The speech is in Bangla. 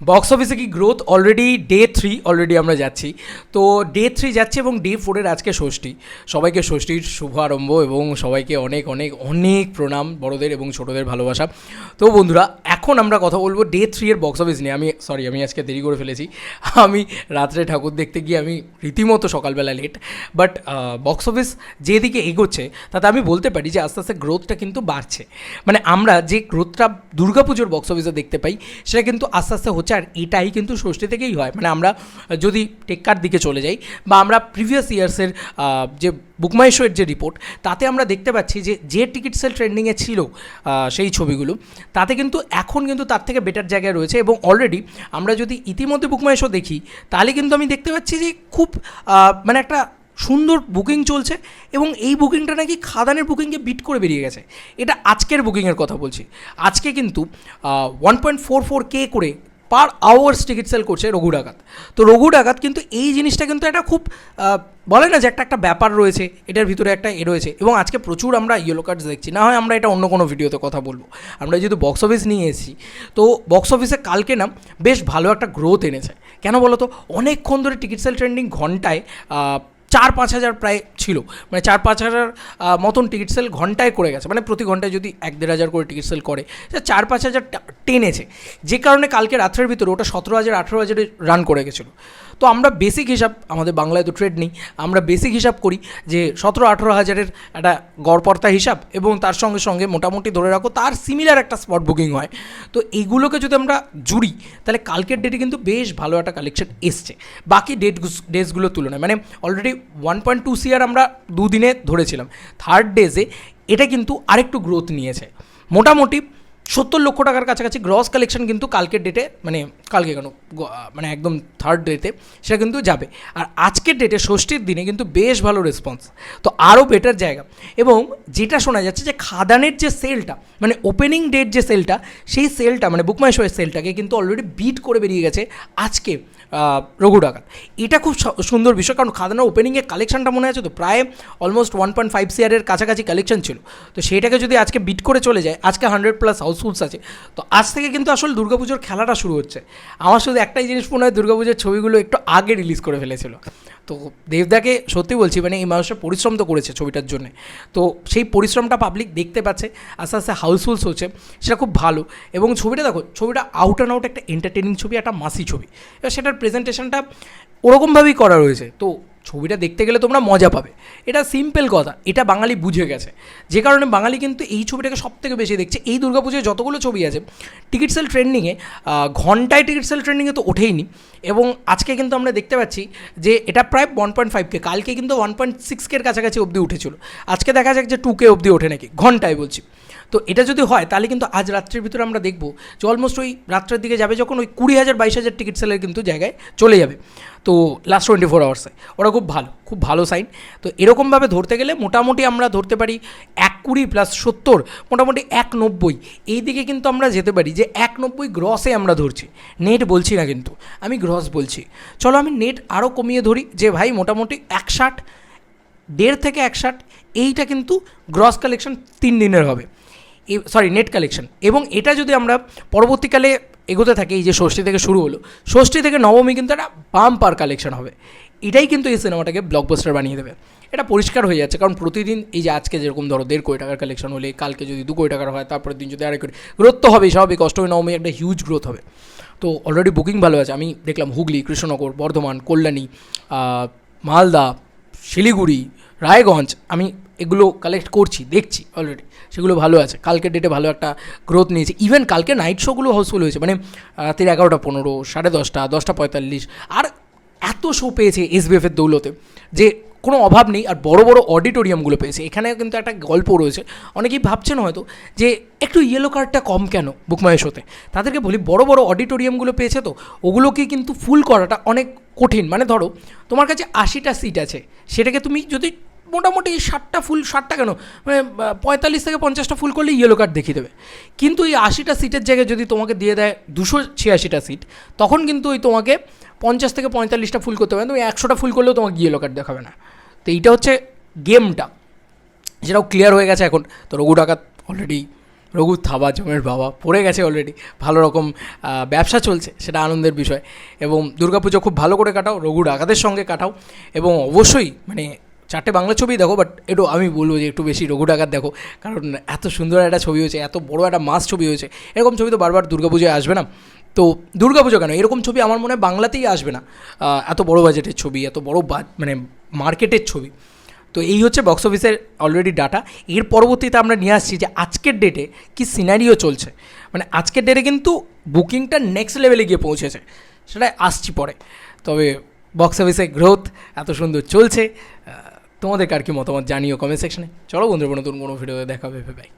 বক্স অফিসে কি growth already day three already আমরা যাচ্ছি। তো ডে থ্রি যাচ্ছে এবং ডে ফোরের আজকে ষষ্ঠী। সবাইকে ষষ্ঠীর শুভ আরম্ভ এবং সবাইকে অনেক অনেক অনেক প্রণাম বড়দের এবং ছোটদের ভালোবাসা। তো বন্ধুরা, এখন আমরা কথা বলব ডে থ্রি এর বক্স অফিস নিয়ে। আমি সরি আমি আজকে দেরি করে ফেলেছি। আমি রাত্রে ঠাকুর দেখতে গিয়ে আমি রীতিমতো সকালবেলা লেট বাট বক্স অফিস যেদিকে এগোচ্ছে, তাতে আমি বলতে পারি যে আস্তে আস্তে গ্রোথটা কিন্তু বাড়ছে। মানে আমরা যে গ্রোথটা দুর্গাপুজোর বক্স অফিসে দেখতে পাই, সেটা কিন্তু আস্তে আস্তে আর এটাই কিন্তু ষষ্ঠী থেকেই হয়। মানে আমরা যদি টেক্কার দিকে চলে যাই বা আমরা প্রিভিয়াস ইয়ার্সের যে বুকমাইশোয়ের যে রিপোর্ট তাতে আমরা দেখতে পাচ্ছি যে যে টিকিট সেল ট্রেন্ডিংয়ে ছিল সেই ছবিগুলো, তাতে কিন্তু এখন কিন্তু তার থেকে বেটার জায়গায় রয়েছে এবং অলরেডি আমরা যদি ইতিমধ্যে বুকমাইশো দেখি, তাহলে কিন্তু আমি দেখতে পাচ্ছি যে খুব মানে একটা সুন্দর বুকিং চলছে এবং এই বুকিংটা নাকি খাদানের বুকিংকে বিট করে বেরিয়ে গেছে। এটা আজকের বুকিংয়ের কথা বলছি। আজকে কিন্তু ওয়ান পয়েন্ট ফোর ফোর কে করে পার আওয়ার্স টিকিট সেল করছে রঘু ডাকাত। তো রঘু ডাকাত কিন্তু এই জিনিসটা কিন্তু একটা খুব বলে না যে একটা একটা ব্যাপার রয়েছে, এটার ভিতরে একটা এ রয়েছে। এবং আজকে প্রচুর আমরা ইয়েলো কার্ডস দেখছি। না হয় আমরা এটা অন্য কোনো ভিডিওতে কথা বলব। আমরা যেহেতু বক্স অফিস নিয়ে এসেছি, তো বক্স অফিসে কালকে না বেশ ভালো একটা গ্রোথ এনেছে। কেন বলো তো অনেকক্ষণ ধরে টিকিট সেল ট্রেন্ডিং ঘন্টায় চার পাঁচ হাজার প্রায় ছিল। মানে চার পাঁচ হাজার মতন টিকিট সেল ঘন্টায় করে গেছে। মানে প্রতি ঘন্টায় যদি এক দেড় হাজার করে টিকিট সেল করে চার পাঁচ হাজার টেনেছে। যে কারণে কালকে রাত্রের ভিতরে ওটা সতেরো হাজার, আঠেরো হাজারে রান করে গেছিল। তো আমরা বেসিক হিসাব, আমাদের বাংলায় তো ট্রেড নেই, আমরা বেসিক হিসাব করি যে সতেরো আঠেরো হাজারের একটা গড়পর্তা হিসাব এবং তার সঙ্গে সঙ্গে মোটামুটি ধরে রাখো তার সিমিলার একটা স্পট বুকিং হয়। তো এইগুলোকে যদি আমরা জুড়ি, তাহলে কালকের ডেটে কিন্তু বেশ ভালো একটা কালেকশন এসছে। বাকি ডেট ডেজগুলোর তুলনায় মানে already one point two CR আমরা দুদিনে ধরেছিলাম। থার্ড ডেজে এটা কিন্তু আরেকটু গ্রোথ নিয়েছে। মোটামুটি সত্তর লক্ষ টাকার কাছাকাছি গ্রস কালেকশন কিন্তু কালকের ডেটে মানে কালকে কেন মানে একদম থার্ড ডেতে সেটা কিন্তু যাবে। আর আজকের ডেটে ষষ্ঠীর দিনে কিন্তু বেশ ভালো রেসপন্স তো আরও বেটার জায়গা। এবং যেটা শোনা যাচ্ছে যে খাদানের যে সেলটা মানে ওপেনিং ডেট যে সেলটা সেই সেলটা মানে বুকমাই শোয়ের সেলটাকে কিন্তু অলরেডি বিট করে বেরিয়ে গেছে আজকে। রঘু ডাকাত। এটা খুব সুন্দর বিষয়, কারণ খাদানার ওপেনিংয়ে কালেকশনটা মনে আছে তো, প্রায় অলমোস্ট ওয়ান পয়েন্ট ফাইভ সিআরের কাছাকাছি কালেকশন ছিল। তো সেটাকে যদি আজকে বিট করে চলে যায়, আজকে হান্ড্রেড প্লাস হাউসফুলস আছে, তো আজ থেকে কিন্তু আসলে দুর্গাপুজোর খেলাটা শুরু হচ্ছে। আমার শুধু একটাই জিনিস মনে হয়, দুর্গাপুজোর ছবিগুলো একটু আগে রিলিজ করে ফেলেছিল। তো দেবদাকে সত্যি বলছি মানে এই মানুষটা পরিশ্রম তো করেছে ছবিটার জন্য। তো সেই পরিশ্রমটা পাবলিক দেখতে পাচ্ছে, আস্তে আস্তে হাউসফুলস হচ্ছে, সেটা খুব ভালো। এবং ছবিটা দেখো, ছবিটা আউট অ্যান্ড আউট একটা এন্টারটেনিং ছবি, একটা মাসি ছবি। এবার সেটার প্রেজেন্টেশনটা ওরকমভাবেই করা রয়েছে। তো ছবিটা দেখতে গেলে তোমরা মজা পাবে। এটা সিম্পল কথা, এটা বাঙালি বুঝে গেছে। যে কারণে বাঙালি কিন্তু এই ছবিটাকে সব থেকে বেশি দেখছে। এই দুর্গাপুজোয় যতগুলো ছবি আছে, টিকিট সেল ট্রেন্ডিংয়ে ঘন্টায় টিকিট সেল ট্রেন্ডিংয়ে তো ওঠেইনি। এবং আজকে কিন্তু আমরা দেখতে পাচ্ছি যে এটা প্রায় ওয়ান পয়েন্ট ফাইভ কে কালকে কিন্তু ওয়ান পয়েন্ট সিক্স কের কাছাকাছি অবধি উঠেছিল। আজকে দেখা যাক যে টু কে অবধি ওঠে নাকি, ঘন্টায় বলছি। তো এটা যদি হয়, তাহলে কিন্তু আজ রাত্রের ভিতরে আমরা দেখব যে অলমোস্ট ওই রাত্রের দিকে যাবে যখন ওই কুড়ি হাজার, বাইশ হাজার টিকিট সেলের কিন্তু জায়গায় চলে যাবে। তো লাস্ট টোয়েন্টি ফোর আওয়ার্সে ওরা খুব ভালো খুব ভালো সাইন তো এরকমভাবে ধরতে গেলে মোটামুটি আমরা ধরতে পারি এক কুড়ি প্লাস সত্তর, মোটামুটি এক নব্বই। এই দিকে কিন্তু আমরা যেতে পারি যে এক নব্বই গ্রসে আমরা ধরছি। নেট বলছি না কিন্তু, আমি গ্রস বলছি। চলো আমি নেট আরও কমিয়ে ধরি যে ভাই মোটামুটি এক ষাট দেড় থেকে এক ষাট এইটা কিন্তু গ্রস কালেকশন তিন দিনের হবে। সরি নেট কালেকশন এবং এটা যদি আমরা পরবর্তীকালে এগোতে থাকি, এই যে ষষ্ঠী থেকে শুরু হলো, ষষ্ঠী থেকে নবমী কিন্তু একটা বাম্পার কালেকশন হবে। এটাই কিন্তু এই সিনেমাটাকে ব্লকবাস্টার বানিয়ে দেবে। এটা পরিষ্কার হয়ে যাচ্ছে, কারণ প্রতিদিন এই যে আজকে যেরকম ধরো দেড় কোটি টাকার কালেকশন হলে, কালকে যদি দু কোটি টাকার হয়, তারপরের দিন যদি আড়াই কোটি গ্রোথ তো হবেই, স্বাভাবিক। অষ্টমী, নবমী একটা হিউজ গ্রোথ হবে। তো অলরেডি বুকিং ভালো আছে। আমি দেখলাম হুগলি, কৃষ্ণনগর, বর্ধমান, কল্যাণী মালদা, শিলিগুড়ি, রায়গঞ্জ, আমি এগুলো কালেক্ট করছি, দেখছি অলরেডি সেগুলো ভালো আছে। কালকের ডেটে ভালো একটা গ্রোথ নিয়েছে। ইভেন কালকে নাইট শোগুলো হাউসফুল হয়েছে মানে রাতের এগারোটা পনেরো, সাড়ে দশটা দশটা পঁয়তাল্লিশ। আর এত শো পেয়েছে এসবিএফের দৌলতে, যে কোনো অভাব নেই। আর বড় বড় অডিটোরিয়ামগুলো পেয়েছে। এখানে কিন্তু একটা গল্প রয়েছে। অনেকেই ভাবছেন হয়তো যে, একটু ইয়েলো কার্ডটা কম কেন বুকমায়ের শোতে তাদেরকে বলি, বড় বড় অডিটোরিয়ামগুলো পেয়েছে তো, ওগুলোকে কিন্তু ফুল করাটা অনেক কঠিন। মানে ধরো, তোমার কাছে আশিটা সিট আছে, সেটাকে তুমি যদি মোটামুটি ষাটটা ফুল, ষাটটা কেন? মানে পঁয়তাল্লিশ থেকে পঞ্চাশটা ফুল করলে ইয়েলো কার্ড দেখিয়ে দেবে। কিন্তু এই আশিটা সিটের জায়গায় যদি তোমাকে দিয়ে দেয় দুশো ছিয়াশিটা সিট তখন কিন্তু ওই তোমাকে পঞ্চাশ থেকে পঁয়তাল্লিশটা ফুল করতে হবে। তুমি একশোটা ফুল করলেও তোমাকে ইয়েলো কার্ড দেখাবে না। তো এইটা হচ্ছে গেমটা যেটাও ক্লিয়ার হয়ে গেছে এখন। তো রঘু ডাকাত অলরেডি রঘু থাবা জমের বাবা, পড়ে গেছে অলরেডি ভালো রকম ব্যবসা চলছে, সেটা আনন্দের বিষয়। এবং দুর্গাপুজো খুব ভালো করে কাটাও, রঘু ডাকাতের সঙ্গে কাটাও। এবং অবশ্যই মানে চারটে বাংলা ছবি দেখো বাট একটু আমি বলব যে একটু বেশি রঘু ডাকাত দেখো, কারণ এত সুন্দর একটা ছবি হয়েছে, এত বড় একটা মাস ছবি হয়েছে, এরকম ছবি তো বারবার দুর্গাপুজোয় আসবে না। তো দুর্গাপুজো কেন? এরকম ছবি আমার মনে হয় বাংলাতেই আসবে না। এত বড় বাজেটের ছবি, এত বড় মানে মার্কেটের ছবি। তো এই হচ্ছে বক্স অফিসের অলরেডি ডাটা এর পরবর্তীতে আমরা নিয়ে আসছি যে আজকের ডেটে কি সিনারিও চলছে। মানে আজকের ডেটে কিন্তু বুকিংটা নেক্সট লেভেলে গিয়ে পৌঁছেছে। সেটা আসছি পরে। তবে বক্স অফিসের গ্রোথ এত সুন্দর চলছে। তোমাদের কার কি মতামত জানিও কমেন্ট সেকশনে চলো বন্ধুরা, নতুন কোনো ভিডিওতে দেখা হবে বাই